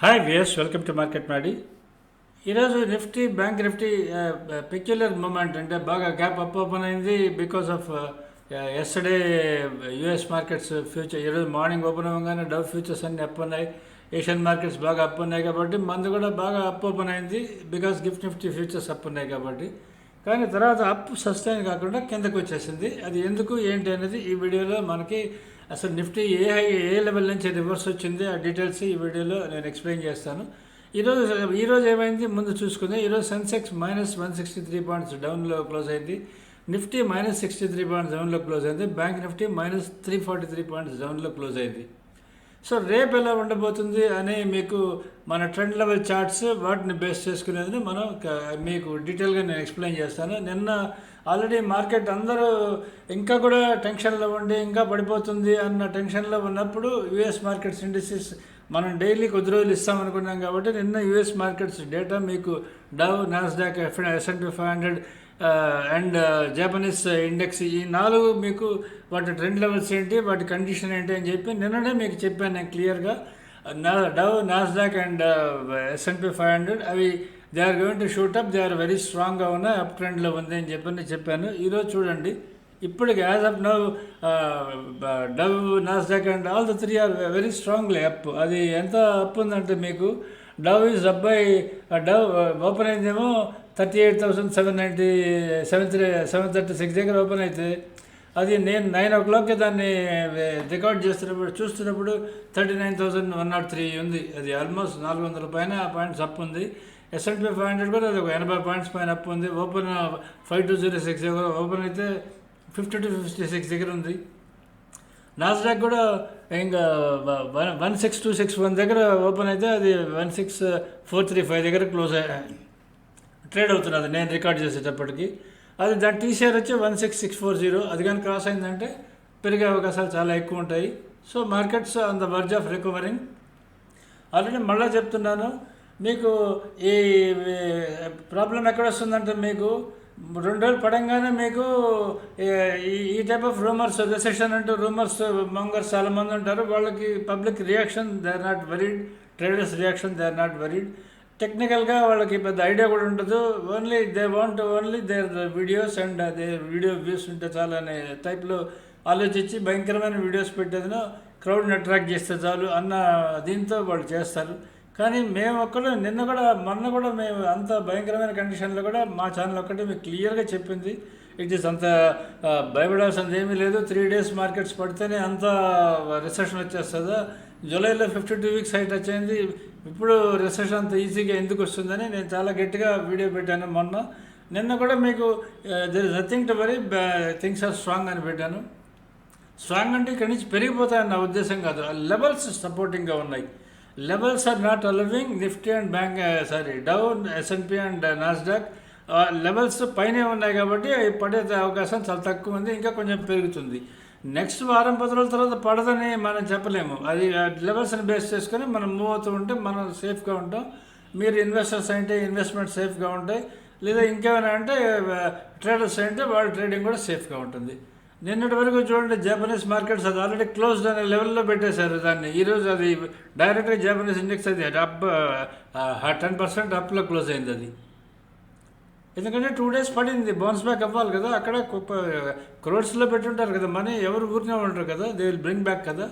Hi వియస్ welcome to market మాడి ఈరోజు Nifty bank Nifty peculiar moment అంటే బాగా గ్యాప్ అప్ ఓపెన్ అయింది because of yesterday US markets future ఈరోజు మార్నింగ్ ఓపెన్ అవ్వగానే డవ్ ఫ్యూచర్స్ అన్ని అప్ ఉన్నాయి. ఏషియన్ మార్కెట్స్ బాగా అప్ ఉన్నాయి కాబట్టి మందు కూడా బాగా అప్ ఓపెన్ అయింది because GIFT Nifty futures up ఉన్నాయి కాబట్టి. కానీ తర్వాత అప్ సస్టైన్ కాకుండా కిందకు వచ్చేసింది. అది ఎందుకు ఏంటి అనేది ఈ వీడియోలో మనకి అసలు నిఫ్టీ ఏ హై ఏ లెవెల్ నుంచి రివర్స్ వచ్చింది. ఆ డీటెయిల్స్ ఈ వీడియోలో నేను ఎక్స్ప్లెయిన్ చేస్తాను. ఈరోజు ఈరోజు ఏమైంది? ముందు చూసుకుందాం. ఈరోజు Sensex minus one sixty three points డౌన్లో క్లోజ్ అయింది. Nifty minus sixty three points డౌన్లో క్లోజ్ అయింది. Bank Nifty minus three forty three points డౌన్లో క్లోజ్ అయింది. సో రేపు ఎలా ఉండబోతుంది అని మీకు మన ట్రెండ్ లెవెల్ చార్ట్స్ వాటిని బేస్ చేసుకునేది మనం మీకు డీటెయిల్గా నేను ఎక్స్ప్లెయిన్ చేస్తాను. నిన్న ఆల్రెడీ మార్కెట్ అందరూ ఇంకా కూడా టెన్షన్లో ఉండి ఇంకా పడిపోతుంది అన్న టెన్షన్లో ఉన్నప్పుడు యుఎస్ మార్కెట్స్ ఇండిసెస్ మనం డైలీ కొద్ది రోజులు ఇస్తామనుకున్నాం కాబట్టి నిన్న యుఎస్ మార్కెట్స్ డేటా మీకు Dow Nasdaq F S&P five hundred and Japanese index ఈ నాలుగు మీకు వాటి ట్రెండ్ లెవెల్స్ ఏంటి వాటి కండిషన్ ఏంటి అని చెప్పి నిన్ననే మీకు చెప్పాను నేను క్లియర్గా నా Dow Nasdaq and S&P five hundred అవి they are going to shoot up they are very స్ట్రాంగ్గా ఉన్న అప్ ట్రెండ్లో ఉంది అని చెప్పని చెప్పాను. ఈరోజు చూడండి. ఇప్పటికి as up now Dow Nasdaq and all the three are very strongly up అది ఎంత అప్ ఉందంటే మీకు Dow is up by Dow open అయిందేమో thirty eight thousand seven ninety seven three seven thirty six దగ్గర ఓపెన్ అయితే అది నేను nine ఓ క్లాక్కి దాన్ని రికార్డ్ చేస్తున్నప్పుడు చూస్తున్నప్పుడు thirty nine thousand one naught three ఉంది. అది ఆల్మోస్ట్ నాలుగు వందల పైన పాయింట్స్ అప్ ఉంది. S and P five hundred కూడా అది ఒక ఎనభై పాయింట్స్ పైన అప్ ఉంది. Open five two zero six open అయితే ఫిఫ్టీ టు ఫిఫ్టీ సిక్స్ దగ్గర ఉంది. నాస్డాక్ కూడా ఇంకా one one six two six one దగ్గర ఓపెన్ అయితే అది one six four three five దగ్గర క్లోజ్ ట్రేడ్ అవుతున్నది. నేను రికార్డ్ చేసేటప్పటికి. అది దాని టీసీఆర్ వచ్చి one six six four zero. అది కానీ క్రాస్ అయిందంటే పెరిగే అవకాశాలు చాలా ఎక్కువ ఉంటాయి. So markets on the verge of recovering already మళ్ళీ చెప్తున్నాను. మీకు ఈ ప్రాబ్లం ఎక్కడ వస్తుందంటే మీకు రెండు రోజులు పడంగానే మీకు ఈ ఈ టైప్ ఆఫ్ రూమర్స్ రిసెషన్ అంటూ రూమర్స్ మంగర్స్ చాలామంది ఉంటారు. వాళ్ళకి public reaction they are not worried traders reaction they are not worried టెక్నికల్గా వాళ్ళకి పెద్ద ఐడియా కూడా ఉండదు. Only they want only their videos and they video views ఉంటే చాలు అనే టైప్లో ఆలోచించి భయంకరమైన వీడియోస్ పెట్టేదినో. క్రౌడ్ని అట్రాక్ట్ చేస్తే చాలు అన్న దీంతో వాళ్ళు చేస్తారు. కానీ మేము ఒక్కడు నిన్న కూడా మొన్న కూడా మేము అంత భయంకరమైన కండిషన్లో కూడా మా ఛానల్ ఒక్కటే మీకు క్లియర్గా చెప్పింది. ఇట్ ఈస్ అంత uh, భయపడాల్సింది ఏమీ లేదు. త్రీ డేస్ మార్కెట్స్ పడితేనే అంత రిసెషన్ వచ్చేస్తుందా? జూలైలో ఫిఫ్టీ టూ వీక్స్ హైట్ వచ్చింది ఇప్పుడు రిసెషన్ అంత ఈజీగా ఎందుకు వస్తుందని నేను చాలా గట్టిగా వీడియో పెట్టాను మొన్న. నిన్న కూడా మీకు there is nothing to worry things are strong అని పెట్టాను. స్ట్రాంగ్ అంటే ఇక్కడి నుంచి పెరిగిపోతాయని నా ఉద్దేశం కాదు. లెవెల్స్ సపోర్టింగ్గా ఉన్నాయి. Levels are not allowing Nifty and bank sorry down S&P and Nasdaq levels పైనే ఉన్నాయి కాబట్టి పడే అవకాశం చాలా తక్కువ ఉంది ఇంకా కొంచెం పెరుగుతుంది. నెక్స్ట్ వారం పది రోజుల తర్వాత పడదని మనం చెప్పలేము. అది లెవెల్స్ని బేస్ చేసుకొని మనం మూవ్ అవుతూ ఉంటే మనం సేఫ్గా ఉంటాం. మీరు ఇన్వెస్టర్స్ అంటే ఇన్వెస్ట్మెంట్ సేఫ్గా ఉంటాయి. లేదా ఇంకేమైనా అంటే ట్రేడర్స్ అంటే వాళ్ళ ట్రేడింగ్ కూడా సేఫ్గా ఉంటుంది. నిన్నటి వరకు చూడండి జపనీస్ మార్కెట్స్ అది ఆల్రెడీ క్లోజ్డ్ అనే లెవెల్లో పెట్టేశారు దాన్ని. ఈరోజు అది డైరెక్ట్గా జపనీస్ ఇండెక్స్ అది అప్ టెన్ పర్సెంట్ అప్లో క్లోజ్ అయింది అది. ఎందుకంటే టూ డేస్ పడింది బౌన్స్ బ్యాక్ అవ్వాలి కదా అక్కడ క్రోడ్స్లో పెట్టుంటారు కదా మనీ ఎవరు ఊరినే ఉంటారు కదా దే విల్ బ్రింగ్ బ్యాక్ కదా.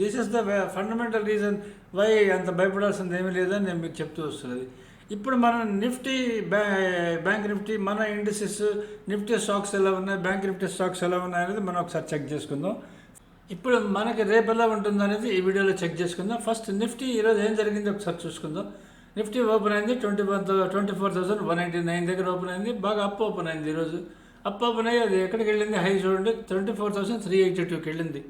This is the fundamental reason why అంత భయపడాల్సింది ఏమీ లేదని నేను మీకు చెప్తూ వస్తున్నది. ఇప్పుడు మన నిఫ్టీ బ్యా బ్యాంక్ నిఫ్టీ మన ఇండిసెస్ నిఫ్టీ స్టాక్స్ ఎలా ఉన్నాయి బ్యాంక్ నిఫ్టీ స్టాక్స్ ఎలా ఉన్నాయి అనేది మనం ఒకసారి చెక్ చేసుకుందాం. ఇప్పుడు మనకి రేపు ఎలా ఉంటుంది అనేది ఈ వీడియోలో చెక్ చేసుకుందాం. ఫస్ట్ నిఫ్టీ ఈరోజు ఏం జరిగింది ఒకసారి చూసుకుందాం. నిఫ్టీ ఓపెన్ అయింది twenty one twenty four thousand one ninety nine దగ్గర ఓపెన్ అయింది బాగా అప్ ఓపెన్ అయింది ఈరోజు. అప్ ఓపెన్ అయ్యి అది ఎక్కడికి వెళ్ళింది? హై చూడండి twenty four thousand three eighty టూకి వెళ్ళింది.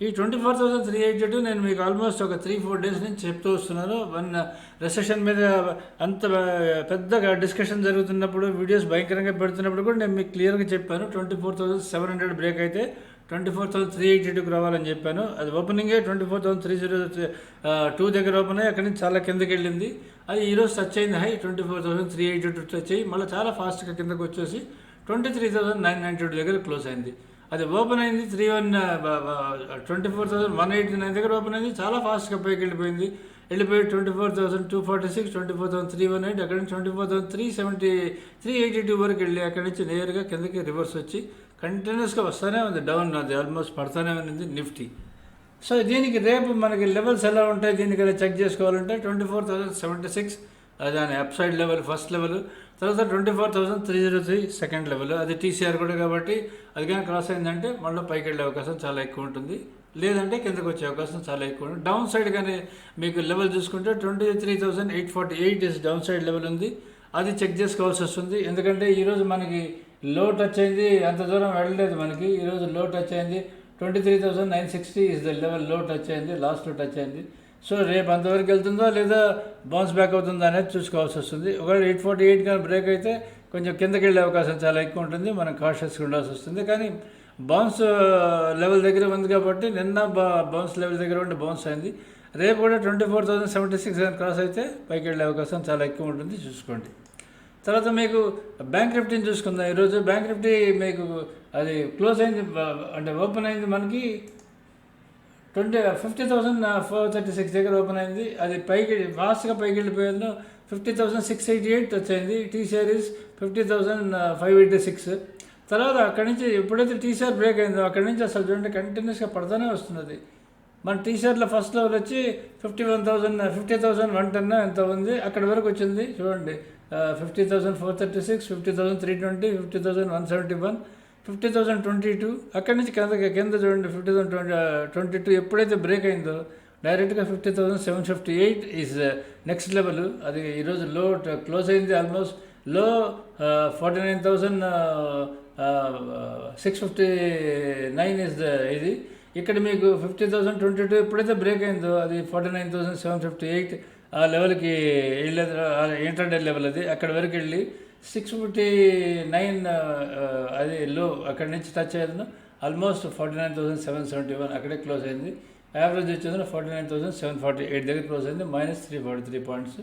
ఈ twenty four thousand three eighty two నేను మీకు ఆల్మోస్ట్ ఒక త్రీ ఫోర్ డేస్ నుంచి చెప్తూ వస్తున్నాను. వన్ uh, రెసెషన్ మీద అంత uh, పెద్దగా డిస్కషన్ జరుగుతున్నప్పుడు వీడియోస్ భయంకరంగా పెడుతున్నప్పుడు కూడా నేను మీకు క్లియర్గా చెప్పాను. Twenty four thousand seven hundred break అయితే twenty four thousand three eighty టూకి రావాలని చెప్పాను. అది ఓపెనింగే twenty four thousand three zero two దగ్గర ఓపెన్ అయ్యి అక్కడి నుంచి చాలా కిందకి వెళ్ళింది. అది ఈరోజు టచ్ అయింది. High twenty four thousand three eighty two touch అయ్యి మళ్ళీ చాలా ఫాస్ట్గా కిందకి వచ్చేసి twenty three thousand nine ninety two దగ్గర క్లోజ్ అయింది. అది ఓపెన్ అయింది three one twenty four thousand one eighty nine దగ్గర ఓపెన్ అయింది. చాలా ఫాస్ట్గా పైకి వెళ్ళిపోయింది. వెళ్ళిపోయి twenty four thousand two forty six twenty four thousand three one eight అక్కడ నుంచి twenty four thousand three seventy three eighty two వరకు వెళ్ళి అక్కడి నుంచి నేరుగా కిందకి రివర్స్ వచ్చి కంటిన్యూస్గా వస్తూనే ఉంది డౌన్ అది ఆల్మోస్ట్ పడుతూనే ఉంది నిఫ్టీ. సో దీనికి రేపు మనకి లెవెల్స్ ఎలా ఉంటాయి దీనికి ఎలా చెక్ చేసుకోవాలంటే twenty four thousand seventy six దాని up side level first level. తర్వాత twenty four thousand three zero three second level. అది టీసీఆర్ కూడా కాబట్టి అది కానీ క్రాస్ అయిందంటే మళ్ళీ పైకి వెళ్ళే అవకాశం చాలా ఎక్కువ ఉంటుంది. లేదంటే కిందకు వచ్చే అవకాశం చాలా ఎక్కువ ఉంటుంది. డౌన్ సైడ్ కానీ మీకు లెవెల్ చూసుకుంటే twenty three thousand eight forty eight is down side level ఉంది. అది చెక్ చేసుకోవాల్సి వస్తుంది. ఎందుకంటే ఈరోజు మనకి లో టచ్ అయింది అంత దూరం వెళ్ళలేదు మనకి. ఈరోజు లో టచ్ అయింది twenty three thousand nine sixty is the లెవెల్లో టచ్ అయింది లాస్ట్లో టచ్ అయింది సో రేపు అంతవరకు వెళ్తుందో లేదా బౌన్స్ బ్యాక్ అవుతుందో అనేది చూసుకోవాల్సి వస్తుంది. ఒకవేళ ఎయిట్ ఫార్టీ ఎయిట్ కానీ బ్రేక్ అయితే కొంచెం కిందకి వెళ్ళే అవకాశం చాలా ఎక్కువ ఉంటుంది. మనం కాషియస్గా ఉండాల్సి వస్తుంది. కానీ బౌన్స్ లెవెల్ uh, దగ్గర ఉంది కాబట్టి నిన్న బా బౌన్స్ లెవెల్ దగ్గర ఉండి బౌన్స్ అయింది. రేపు కూడా twenty four thousand seventy six cross అయితే పైకి వెళ్ళే అవకాశం చాలా ఎక్కువ ఉంటుంది. చూసుకోండి. తర్వాత మీకు బ్యాంక్ నిఫ్టీని చూసుకుందాం. ఈరోజు బ్యాంక్ నిఫ్టీ మీకు అది క్లోజ్ అయింది అంటే ఓపెన్ అయింది మనకి twenty fifty thousand four thirty six దగ్గర ఓపెన్ అయింది. అది పైకి ఫాస్ట్గా పైకి వెళ్ళిపోయాను fifty thousand six eighty eight వచ్చింది T series fifty thousand five eighty six తర్వాత అక్కడి నుంచి ఎప్పుడైతే టీసీఆర్ బ్రేక్ అయిందో అక్కడి నుంచి అసలు చూడండి కంటిన్యూస్గా పడుతూనే వస్తున్నది. మన టీషర్ట్లో ఫస్ట్ లెవెల్ వచ్చి fifty one thousand fifty thousand one ten ఎంత ఉంది? అక్కడి వరకు వచ్చింది చూడండి. Fifty thousand four thirty six fifty thousand three twenty fifty thousand one seventy one fifty thousand twenty two అక్కడి నుంచి కింద కింద చూడండి fifty thousand twenty twenty two ఎప్పుడైతే బ్రేక్ అయిందో డైరెక్ట్గా fifty thousand seven fifty eight is next level అది ఈరోజు లో క్లోజ్ అయింది ఆల్మోస్ట్లో forty nine thousand six fifty nine is ఇది. ఇక్కడ మీకు ఫిఫ్టీ థౌసండ్ ట్వంటీ టూ ఎప్పుడైతే బ్రేక్ అయిందో అది forty nine thousand seven fifty eight ఆ లెవెల్కి వెళ్ళేది ఇంటర్డే లెవెల్ అది. అక్కడ వరకు వెళ్ళి సిక్స్ ఫిఫ్టీ నైన్ అది లో అక్కడి నుంచి టచ్ అయ్యింది. Almost forty nine thousand seven seventy one అక్కడే క్లోజ్ అయింది. యావరేజ్ వచ్చేది forty nine thousand seven forty eight దగ్గర క్లోజ్ అయింది. Minus three forty three points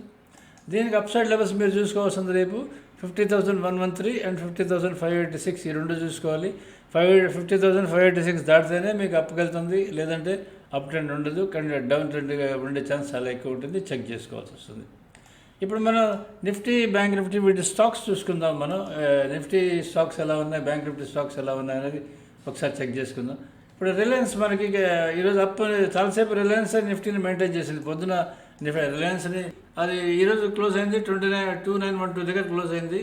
దీనికి అప్ సైడ్ లెవెల్స్ మీరు చూసుకోవాల్సింది రేపు. Fifty thousand one one three and fifty thousand five eighty six ఈ రెండు చూసుకోవాలి. Five fifty thousand five eighty six దాటితేనే మీకు అప్పుకెళ్తుంది లేదంటే అప్ ట్రెండ్ ఉండదు. కానీ డౌన్ ట్రెండ్గా ఉండే ఛాన్స్ చాలా ఎక్కువ ఉంటుంది. చెక్ చేసుకోవాల్సి వస్తుంది. ఇప్పుడు మనం నిఫ్టీ బ్యాంక్ నిఫ్టీ వీటి స్టాక్స్ చూసుకుందాం మనం. నిఫ్టీ స్టాక్స్ ఎలా ఉన్నాయి? బ్యాంక్ నిఫ్టీ స్టాక్స్ ఎలా ఉన్నాయి అనేది ఒకసారి చెక్ చేసుకుందాం. ఇప్పుడు రిలయన్స్ మనకి ఈరోజు అప్ చాలాసేపు రిలయన్స్ నిఫ్టీని మెయింటైన్ చేసింది. పొద్దున రిలయన్స్ని అది ఈరోజు క్లోజ్ అయింది twenty nine two nine one two దగ్గర క్లోజ్ అయింది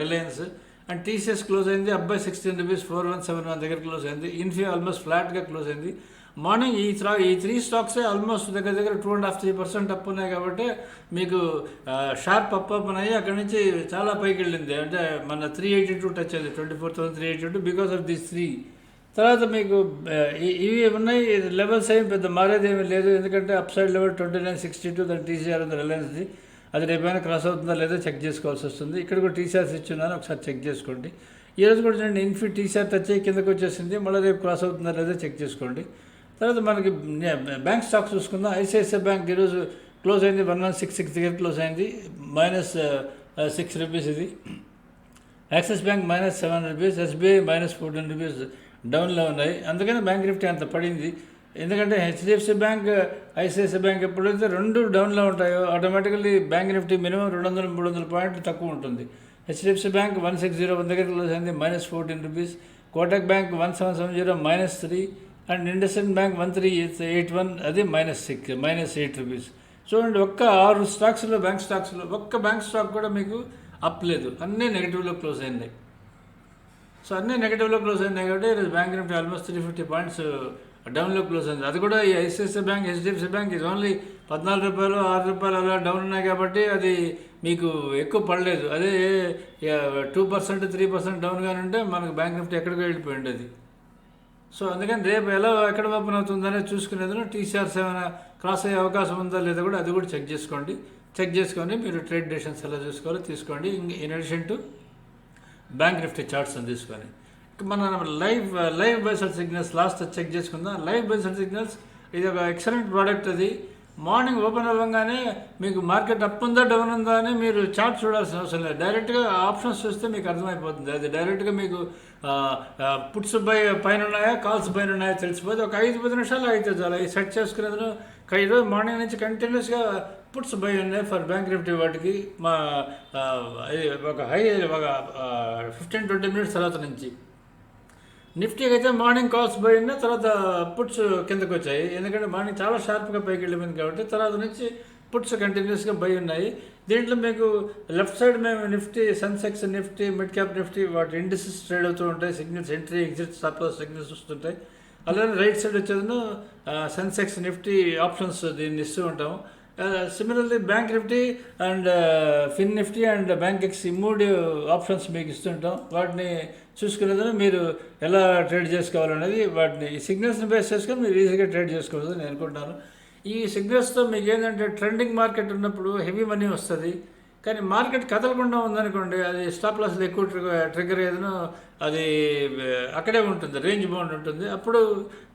రిలయన్స్ అండ్ టీసీఎస్ క్లోజ్ అయింది అబ్బాయి sixteen rupees four one seven one దగ్గర క్లోజ్ అయింది ఇన్ఫీ ఆల్మోస్ట్ ఫ్లాట్గా క్లోజ్ అయింది. మార్నింగ్ ఈ త్రా ఈ త్రీ స్టాక్సే ఆల్మోస్ట్ దగ్గర దగ్గర two and half three percent up ఉన్నాయి కాబట్టి మీకు షార్ప్ అప్ అప్ ఉన్నాయి. అక్కడి నుంచి చాలా పైకి వెళ్ళింది. అంటే మన త్రీ ఎయిటీ టూ టచ్ అయింది twenty four thousand three eighty two because of this three తర్వాత మీకు ఇవి ఉన్నాయి. లెవెల్స్ ఏమి పెద్ద మారేది లేదు. ఎందుకంటే up side level twenty nine sixty two దాని టీసీఆర్ ఉంది రిలయన్స్ది అది రేపైనా క్రాస్ అవుతుందా లేదో చెక్ చేసుకోవాల్సి వస్తుంది. ఇక్కడ కూడా టీసీఆర్స్ ఇచ్చున్నాను. ఒకసారి చెక్ చేసుకోండి. ఈ రోజు కూడా చూడండి ఇన్ఫీ టీసీఆర్ టచ్ అయ్యి కిందకు వచ్చేసింది. మళ్ళీ రేపు క్రాస్ అవుతుందా లేదో చెక్ చేసుకోండి. తర్వాత మనకి బ్యాంక్ స్టాక్స్ చూసుకుందాం. ఐసిఐసిఐ బ్యాంక్ ఈరోజు క్లోజ్ అయింది. వన్ వన్ సిక్స్ సిక్స్ దగ్గర క్లోజ్ అయింది. మైనస్ సిక్స్ రూపీస్ ఇది. Axis bank minus seven rupees SBI minus fourteen rupees డౌన్లో ఉన్నాయి. అందుకని బ్యాంక్ నిఫ్టీ అంత పడింది. ఎందుకంటే హెచ్డిఎఫ్సి బ్యాంక్ ఐసిఐసిఐ బ్యాంక్ ఎప్పుడైతే రెండు డౌన్లో ఉంటాయో ఆటోమేటికల్లీ బ్యాంక్ నిఫ్టీ మినిమం రెండు వందల మూడు వందల పాయింట్లు తక్కువ ఉంటుంది. HDFC bank one six zero one దగ్గర క్లోజ్ అయింది minus fourteen rupees. Kotak bank one seven seven zero minus three. And IndusInd bank one three eight one అది minus six minus eight rupees. చూడండి ఒక్క ఆరు స్టాక్స్లో బ్యాంక్ స్టాక్స్లో ఒక్క bank stock కూడా మీకు అప్ లేదు. అన్నీ నెగిటివ్లో క్లోజ్ అయినాయి. సో అన్నీ నెగిటివ్లో క్లోజ్ అయింది కాబట్టి ఈరోజు bank Nifty almost three fifty points డౌన్లో క్లోజ్ అయింది. అది కూడా ఈ ఐసిఐసిఐ బ్యాంక్ హెచ్డిఎఫ్సి బ్యాంక్ ఇది ఓన్లీ పద్నాలుగు రూపాయలు ఆరు రూపాయలు అలా డౌన్ ఉన్నాయి కాబట్టి అది మీకు ఎక్కువ పడలేదు. అదే టూ పర్సెంట్ త్రీ పర్సెంట్ డౌన్గానే ఉంటే మనకు బ్యాంక్ నిఫ్టీ ఎక్కడికో వెళ్ళిపోయి ఉండేది సో అందుకని రేపు ఎలా ఎక్కడ ఓపెన్ అవుతుందనే చూసుకునేందుకు టీసీఆర్స్ ఏమైనా క్రాస్ అయ్యే అవకాశం ఉందా లేదా కూడా అది కూడా చెక్ చేసుకోండి. చెక్ చేసుకొని మీరు ట్రేడ్ డెసిషన్స్ ఎలా చూసుకోవాలో తీసుకోండి. In addition to bank Nifty charts అని తీసుకొని. మనం మన live live buy sell signals last check చేసుకుందాం. లైవ్ బైసల్ సిగ్నల్స్ ఇది ఒక ఎక్సలెంట్ ప్రోడక్ట్ అది. మార్నింగ్ ఓపెన్ అవ్వగానే మీకు మార్కెట్ అప్ ఉందా డౌన్ ఉందా అని మీరు చార్ట్ చూడాల్సిన అవసరం లేదు. డైరెక్ట్గా ఆప్షన్స్ చూస్తే మీకు అర్థమైపోతుంది. అది డైరెక్ట్గా మీకు పుట్స్ పై పైన ఉన్నాయా కాల్స్ పైన ఉన్నాయా తెలిసిపోతే ఒక ఐదు పది నిమిషాలు అయితే చాలా. సెట్ చేసుకునేందుకు ఈరోజు మార్నింగ్ నుంచి కంటిన్యూస్గా పుట్స్ బై ఉన్నాయి ఫర్ బ్యాంక్ నిఫ్టీ వాటికి మా ఒక హై ఒక ఫిఫ్టీన్ ట్వంటీ మినిట్స్ తర్వాత నుంచి. నిఫ్టీకి అయితే మార్నింగ్ కాల్స్ పోయిన ఉన్న తర్వాత పుట్స్ కిందకు వచ్చాయి. ఎందుకంటే మార్నింగ్ చాలా షార్ప్గా పైకి వెళ్ళిపోయింది కాబట్టి తర్వాత నుంచి పుట్స్ కంటిన్యూస్గా బై ఉన్నాయి. దీంట్లో మీకు లెఫ్ట్ సైడ్ మేము Nifty Sensex Nifty mid cap Nifty వాటి ఇండిసెస్ ట్రేడ్ అవుతూ ఉంటాయి. Signals entry exit stop signals వస్తుంటాయి. అలానే రైట్ సైడ్ వచ్చేది సెన్సెక్స్ నిఫ్టీ ఆప్షన్స్ దీన్ని ఇస్తూ ఉంటాము. Similarly bank Nifty and fin Nifty and Bankex ఈ మూడు ఆప్షన్స్ మీకు ఇస్తుంటాం. వాటిని చూసుకునేదని మీరు ఎలా ట్రేడ్ చేసుకోవాలనేది వాటిని ఈ సిగ్నల్స్ని బేస్ చేసుకొని మీరు ఈజీగా ట్రేడ్ చేసుకోవచ్చు నేను అనుకుంటున్నాను. ఈ సిగ్నల్స్తో మీకు ఏంటంటే ట్రెండింగ్ మార్కెట్ ఉన్నప్పుడు హెవీ మనీ వస్తుంది. కానీ మార్కెట్ కదలకుండా ఉందనుకోండి అది స్టాప్ లాస్లో ఎక్కువ ట్రిగర్ ఏదైనా అది అక్కడే ఉంటుంది రేంజ్ బౌండ్ ఉంటుంది. అప్పుడు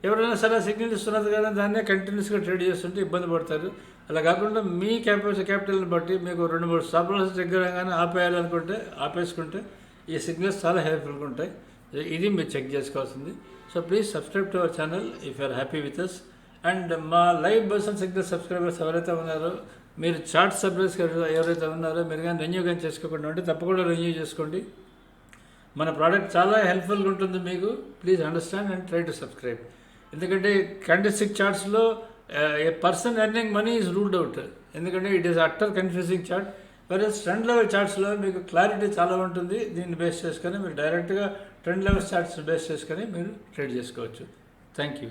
ఎవరైనా సరే సిగ్నల్ ఇస్తున్నది కదా దాన్నే కంటిన్యూస్గా ట్రేడ్ చేస్తుంటే ఇబ్బంది పడతారు. అలా కాకుండా మీ క్యాపిటల్ క్యాపిటల్ని బట్టి మీకు రెండు మూడు స్టాప్ లాస్ ట్రిగర్ కానీ ఆపేయాలనుకుంటే ఆపేసుకుంటే ఈ సిగ్నల్స్ చాలా హెల్ప్ఫుల్గా ఉంటాయి. ఇది మీరు చెక్ చేసుకోవాల్సింది. So please subscribe to our channel if you're happy with us and మా live buy sell signal subscribers ఎవరైతే ఉన్నారో మీరు చార్ట్ సబ్స్క్రైబర్స్ ఎవరైతే ఉన్నారో మీరు కానీ రెన్యూ కానీ చేసుకోకుండా ఉంటే తప్పకుండా రెన్యూ చేసుకోండి. మన ప్రోడక్ట్ చాలా హెల్ప్ఫుల్గా ఉంటుంది మీకు. Please understand and try to subscribe ఎందుకంటే candlestick చార్ట్స్లో a person earning money is ruled out ఎందుకంటే it is utter confusing chart వేరే ట్రెండ్ లెవెల్ చార్ట్స్లో మీకు క్లారిటీ చాలా ఉంటుంది. దీన్ని బేస్ చేసుకొని మీరు డైరెక్ట్గా ట్రెండ్ లెవెల్ చార్ట్స్ బేస్ చేసుకొని మీరు ట్రేడ్ చేసుకోవచ్చు. Thank you